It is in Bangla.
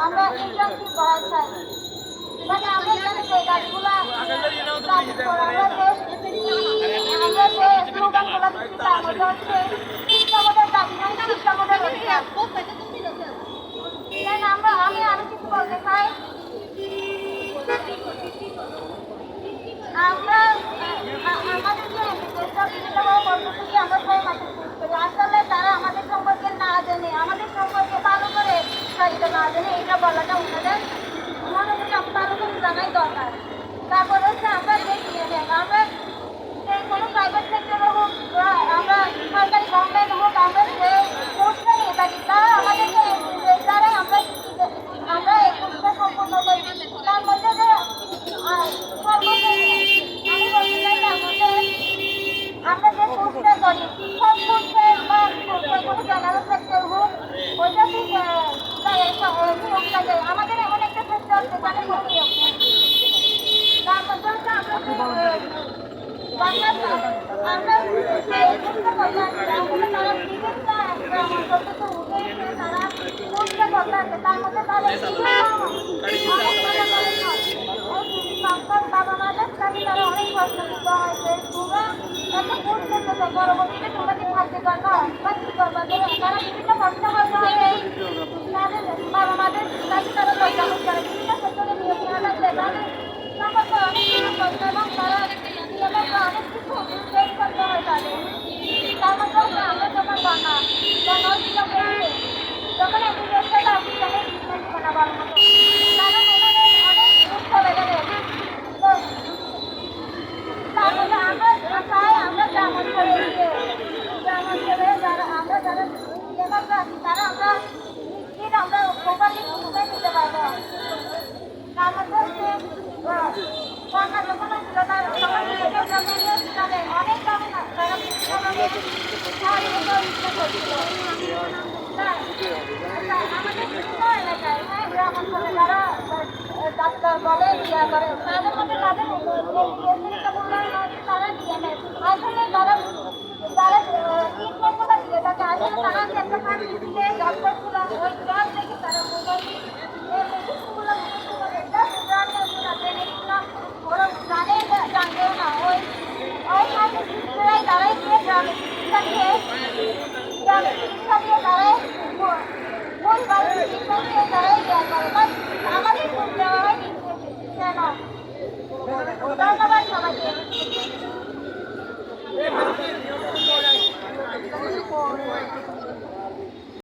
আমরা ইন্টার্নশিপ করা চাই মানে আমরা জানি যে গাছগুলা আমরা যে আমরা যে মধ্যে হচ্ছে এটা বলাটা ওনাদের ওনাদেরকে ভালো করে জানাই দরকার। তারপর হচ্ছে আমরা দেখি যে আমরা যে কোনো প্রাইভেট সেক্টরে হোক বা আমরা সরকারি গভর্নমেন্ট হোক আমরা যে কোর্সটা নিয়ে থাকি তারা আমাদেরকে দ্বারাই আমরা শিক্ষিত- আমরা এই কোর্সটা সম্পূর্ণ করি তার মধ্যে যে আহ, সর্বশেষ আমি বলতে চাই তার মধ্যে আমরা যে কোর্সটা করি। সব কোর্সে বা কোনো জেনারেল সেক্টর হোক ওইটা নিয়োগ আমাদের এমন একটা সেক্টর যেখানে আসে তার মধ্যে তাদের পরবর্তীতে প্রপারলি ট্রিটমেন্ট দিতে পারব তার মধ্যে হচ্ছে बोला दिया मैं ऐसे में बारह बारह तीन को बोला दिया था कहाँ से कहाँ से अपने पास निकले डॉक्टर बोला और जॉब लेके सारा बोला कि इसको बोला इसको बोला दस हज़ार का बोला मैंने इतना और जाने जाने ना और और हम मेरा दादा के ग्राम इसका लिए ग्राम इसका लिए दादा वो वो बात इसका लिए दादा गया था